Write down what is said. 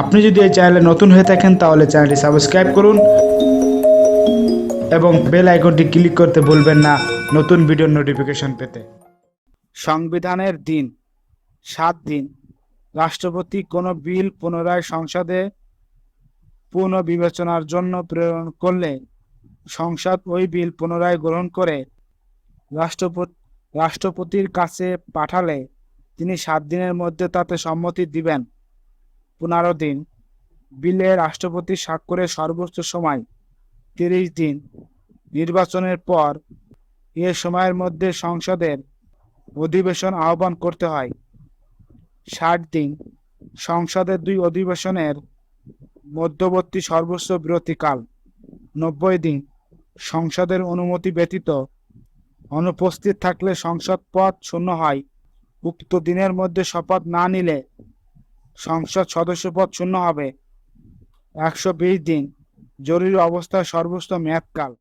আপনি যদি এই চ্যানেলে নতুন হয়ে থাকেন, তাহলে চ্যানেলটি সাবস্ক্রাইব করুন এবং বেল আইকনটি ক্লিক করতে ভুলবেন না, নতুন ভিডিওর নোটিফিকেশন পেতে। সংবিধানের দিন, সাত দিন, রাষ্ট্রপতি কোনো বিল পুনরায় সংসদে পুনর্বিবেচনার জন্য প্রেরণ করলে সংসদ ওই বিল পুনরায় গ্রহণ করে রাষ্ট্রপতি, রাষ্ট্রপতির কাছে পাঠালে তিনি সাত দিনের মধ্যে তাতে সম্মতি দিবেন। পনেরো দিন। বিলে রাষ্ট্রপতি স্বাক্ষরের সর্বোচ্চ সময় তিরিশ দিন। নির্বাচনের পর এ সময়ের মধ্যে সংসদের অধিবেশন আহ্বান করতে হয়। ষাট দিন। সংসদের দুই অধিবেশনের মধ্যবর্তী সর্বোচ্চ বিরতিকাল নব্বই দিন। সংসদের অনুমতি ব্যতীত অনুপস্থিত থাকলে সংসদ পদ শূন্য হয়। উক্ত দিনের মধ্যে শপথ না নিলে সংসদ সদস্য পদ শূন্য হবে। একশো বিশ দিন। জরুরি অবস্থার সর্বোচ্চ মেয়াদকাল।